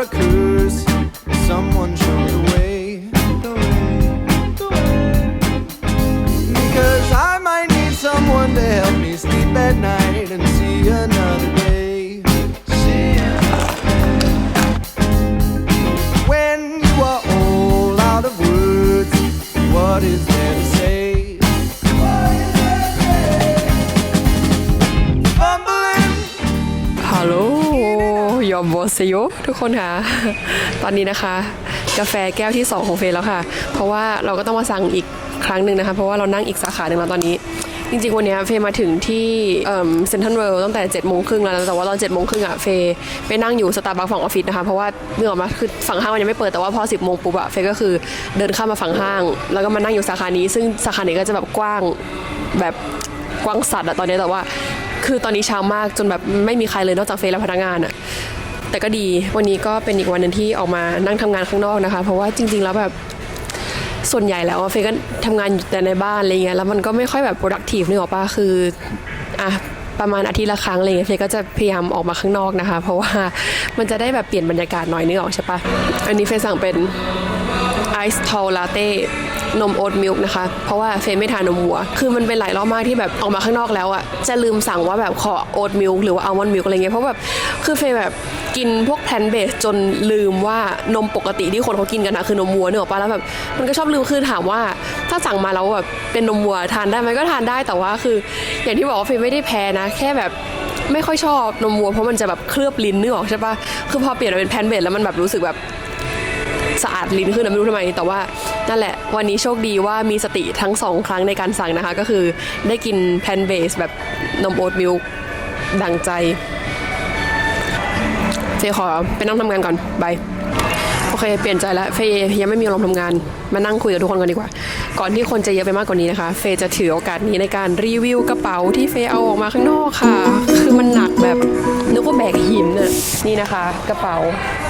Veracruz. อมบอสโยทุกคนค่ะ ตอนนี้นะคะ กาแฟแก้วที่ 2 ของเฟยแล้วค่ะ เพราะว่าเราก็ต้องมาสั่งอีกครั้งหนึ่งนะคะ เพราะว่าเรานั่งอีกสาขาหนึ่งแล้วตอนนี้ จริงๆ วันนี้เฟยมาถึงที่เซ็นทรัลเวิลด์ตั้งแต่7จ็ดโมงครึ่งแล้ว แต่ว่าตอน7จ็ดโมงครึ่งอะเฟยไปนั่งอยู่สตาร์บัคฝั่งออฟฟิศนะคะ เพราะว่าเมื่อออกมาคือฝั่งห้างมันยังไม่เปิด แต่ว่าพอ10บโมงปุ๊บอะเฟยก็คือเดินข้ามมาฝั่งห้าง แล้วก็มานั่งอยู่สาขานี้ ซึ่งสาขานี้ก็จะแบบกว้างแบบกว้างสัตว์อะตอนนี้แต่ว่าคือตอนนี้เช้ามากจนแบบไม่มีใครเลยนอกจากเฟยและพนักงานอะ แต่ก็ดีวันนี้ก็เป็นอีกวันหนึ่งที่ออกมานั่งทำงานข้างนอกนะคะ เพราะว่าจริง ๆ แล้วแบบส่วนใหญ่แล้วเฟยก็ทำงานอยู่แต่ในบ้านอะไรเงี้ยแล้วมันก็ไม่ค่อยแบบ productive นึกออกปะคืออะประมาณอาทิตย์ละครั้งอะไรเงี้ยเฟยก็จะพยายามออกมาข้างนอกนะคะ เพราะว่ามันจะได้แบบเปลี่ยนบรรยากาศหน่อยนึกออกใช่ปะอันนี้เฟยสั่งเป็นไอซ์ทอลลาเต้ นมโอ๊ตมิลค์นะคะ เพราะว่าเฟยไม่ทานนมวัว คือมันเป็นหลายรอบมากที่แบบออกมาข้างนอกแล้วอะจะลืมสั่งว่าแบบขอโอ๊ตมิลค์หรือว่าอัลมอนด์มิลค์อะไรเงี้ยเพราะแบบคือเฟยแบบกินพวกแพลนเบสจนลืมว่านมปกติที่คนเขากินกันอะคือนมวัวเนกอะปะแล้วแบบมันก็ชอบลืมคือถามว่า ถ้าสั่งมาแล้วแบบเป็นนมวัวทานได้ไหมก็ทานได้แต่ว่าคือ อย่างที่บอกว่าเฟยไม่ได้แพ้นะ แค่แบบไม่ค่อยชอบนมวัวเพราะมันจะแบบเคลือบลิ้นนึกออกใช่ปะคือพอเปลี่ยนมาเป็นแพนเบสแล้วมันแบบรู้สึกแบบสะอาดลิ้นขึ้นนะไม่รู้ทำไมแต่ว่า นั่นแหละ วันนี้โชคดีว่ามีสติทั้งสองครั้งในการสั่งนะคะ ก็คือได้กินแพนเบสแบบนมโอ๊ตมิลค์ดังใจเฟยขอไปนั่งทำงานก่อนบายโอเค เปลี่ยนใจแล้วเฟยยังไม่มีอารมณ์ทำงาน มานั่งคุยกับทุกคนกันดีกว่า ก่อนที่คนจะเยอะไปมากกว่านี้นะคะ เฟย์จะถือโอกาสนี้ในการรีวิวกระเป๋าที่เฟย์เอาออกมาข้างนอกค่ะ คือมันหนักแบบนึกว่าแบกหินน่ะนี่นะคะ กระเป๋า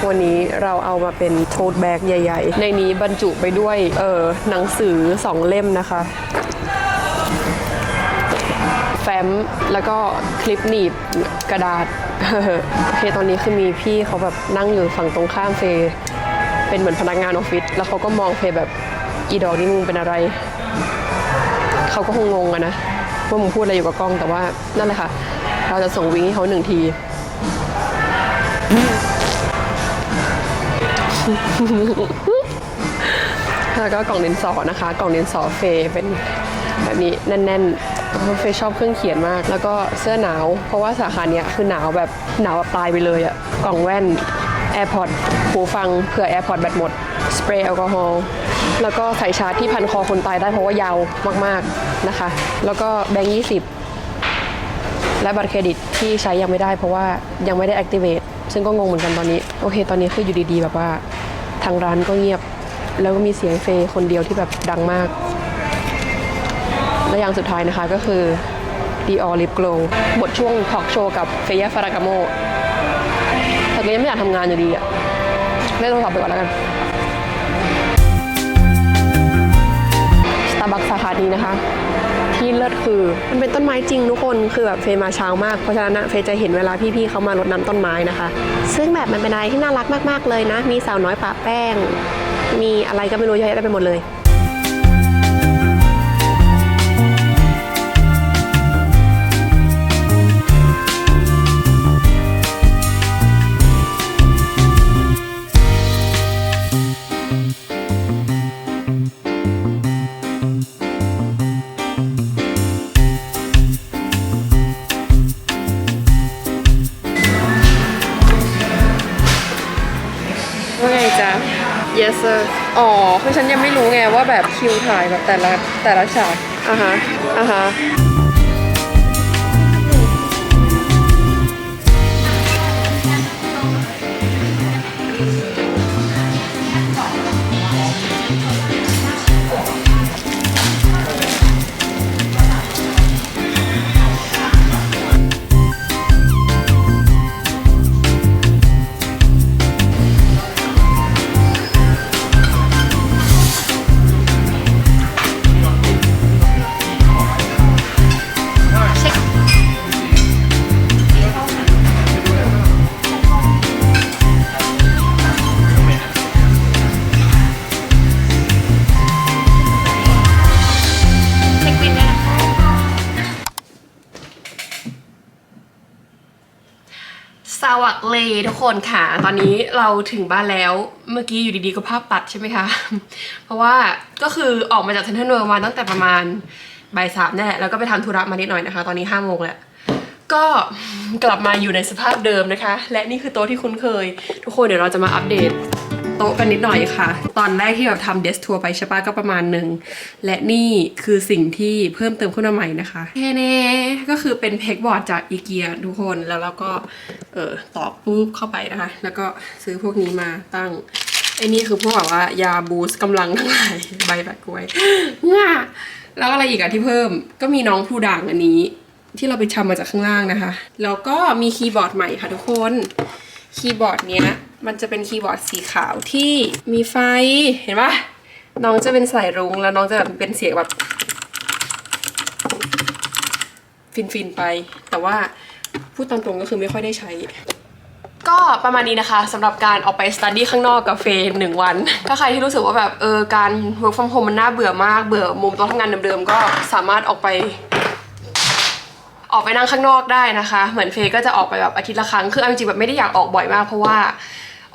วันนี้เราเอามาเป็นโททแบกใหญ่ ๆ ในนี้บรรจุไปด้วยเออหนังสือสองเล่มนะคะแฟ้มแล้วก็คลิปหนีบกระดาษโอเคตอนนี้คือมีพี่เขาแบบนั่งอยู่ฝั่งตรงข้ามเฟยเป็นเหมือนพนักงานออฟฟิศแล้วเขาก็มองเฟยแบบ อีดอกนี่มึงเป็นอะไร เขาก็คงงงอะนะว่ามึงพูดอะไรอยู่กับกล้องแต่ว่านั่นแหละค่ะ เราจะส่งวิงให้เขาหนึ่งที แล้วก็กล่องดินสอนะคะ กล่องดินสอเฟย์เป็นแบบนี้แน่นๆเฟย์ชอบเครื่องเขียนมาก แล้วก็เสื้อหนาว เพราะว่าสาขาเนี้ยคือหนาวแบบหนาวแบบตายไปเลยอะกล่องแว่น AirPods หูฟังเผื่อ AirPods แบตหมด สเปรย์แอลกอฮอล์แล้วก็สายชาร์จที่พันคอคนตายได้เพราะว่ายาวมากๆนะคะ แล้วก็แบงค์ยี่สิบและบัตรเครดิตที่ใช้ยังไม่ได้เพราะว่ายังไม่ได้ activate ซึ่งก็งงเหมือนกันตอนนี้ โอเค ตอนนี้คืออยู่ดีๆ แบบว่าทางร้านก็เงียบ แล้วก็มีเสียงเฟย์คนเดียวที่แบบดังมาก และอย่างสุดท้ายนะคะก็คือ Dior Lip Glow หมดช่วงทอล์กโชว์กับเฟย่ฟารากาโมแต่ก็ยังไม่อยากทำงานอยู่ดีอะเล่นโทรศัพท์ไปก่อนแล้วกัน พาร์ทนี้นะคะ ที่เลิศคือมันเป็นต้นไม้จริงทุกคนคือแบบเฟยมาเช้ามากเพราะฉะนั้นเฟยจะเห็นเวลาพี่ๆเขามารดน้ำต้นไม้นะคะ ซึ่งแบบมันเป็นอะไรที่น่ารักมากๆเลยนะ มีสาวน้อยปะแป้ง มีอะไรก็ไม่รู้เยอะแยะไปหมดเลย yes sir อ๋อ คือฉันยังไม่รู้ไงว่าแบบคิวถ่ายแบบแต่ละแต่ละฉากอะฮะอะฮะ เลทุกคนค่ะ ตอนนี้เราถึงบ้านแล้ว เมื่อกี้อยู่ดีๆก็ภาพตัดใช่ไหมคะ เพราะว่าก็คือออกมาจากเซนทรัลเวิลด์มาตั้งแต่ประมาณบ่ายสามนี่แหละ แล้วก็ไปทำธุระมานิดหน่อยนะคะ ตอนนี้ห้าโมงแล้ว ก็กลับมาอยู่ในสภาพเดิมนะคะ และนี่คือโต๊ะที่คุ้นเคย ทุกคนเดี๋ยวเราจะมาอัปเดต โต๊ะกันนิดหน่อยค่ะ ตอนแรกที่แบบทำเดสทัวร์ไปใช่ปะก็ประมาณหนึ่ง และนี่คือสิ่งที่เพิ่มเติมขึ้นมาใหม่นะคะแน่ก็คือเป็นเพกบอร์ดจากอีเกียทุกคนแล้วเราก็เออต่อปุ๊บเข้าไปนะคะ แล้วก็ซื้อพวกนี้มาตั้งไอ้นี่คือพวกแบบว่ายาบูสต์กำลังทั้งหลายใบแบบกล้วยง่าแล้วอะไรอีกอะที่เพิ่มก็มีน้องผู้ด่างอันนี้ ที่เราไปชำมาจากข้างล่างนะคะ แล้วก็มีคีย์บอร์ดใหม่ค่ะทุกคน คีย์บอร์ดเนี้ย มันจะเป็นคีย์บอร์ดสีขาวที่มีไฟเห็นปะน้องจะเป็นสายรุ้งแล้วน้องจะแบบเป็นเสียงแบบฟินฟินๆไป แต่ว่าพูดตามตรงก็คือไม่ค่อยได้ใช้ ก็ประมาณนี้นะคะสำหรับการออกไปสตัดดี้ข้างนอกกับเฟนหนึ่งวัน ถ้าใครที่รู้สึกว่าแบบเออการ work from home มันน่าเบื่อมากเบื่อมุมโต๊ะทำงานเดิมๆก็สามารถออกไปออกไปนั่งข้างนอกได้นะคะ เหมือนเฟย์ก็จะออกไปแบบอาทิตย์ละครั้ง คือเอาจริงๆแบบไม่ได้อยากออกบ่อยมากเพราะว่า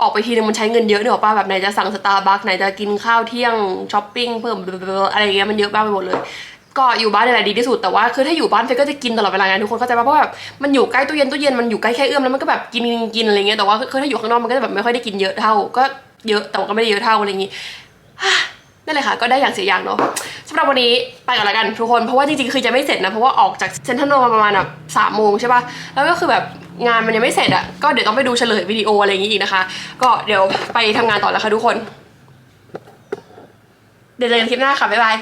ออกไปทีนึงมันใช้เงินเยอะเนอะป้าแบบไหนจะสั่งสตาร์บัคไหนจะกินข้าวเที่ยงช้อปปิ้งเพิ่มอะไรเงี้ยมันเยอะมากไปหมดเลย ก็อยู่บ้านนี่แหละดีที่สุดแต่ว่าคือถ้าอยู่บ้านเฟก็จะกินตลอดเวลาไงทุกคนเข้าใจป่ะเพราะแบบมันอยู่ใกล้ตู้เย็นตู้เย็นมันอยู่ใกล้แค่เอื้อมแล้วมันก็แบบกินกินอะไรเงี้ยแต่ว่าคือถ้าอยู่ข้างนอกมันก็จะแบบไม่ค่อยได้กินเยอะเท่า ก็เยอะแต่ว่าก็ไม่ได้เยอะเท่าอะไรอย่างงี้นั่นแหละค่ะ ก็ได้อย่างเสียอย่างเนาะสำหรับวันนี้ไปก่อนละกันทุกคน เพราะว่าจริงๆ คือจะไม่เสร็จนะ เพราะว่าออกจากเซนทรัลโนมาประมาณแบบสามโมงใช่ปะแล้วก็คือแบบ งานมันยังไม่เสร็จอะก็เดี๋ยวต้องไปดูเฉลยวิดีโออะไรอย่างงี้อีกนะคะ ก็เดี๋ยวไปทำงานต่อแล้วค่ะทุกคน เดี๋ยวเจอกันคลิปหน้าค่ะ บ๊ายบาย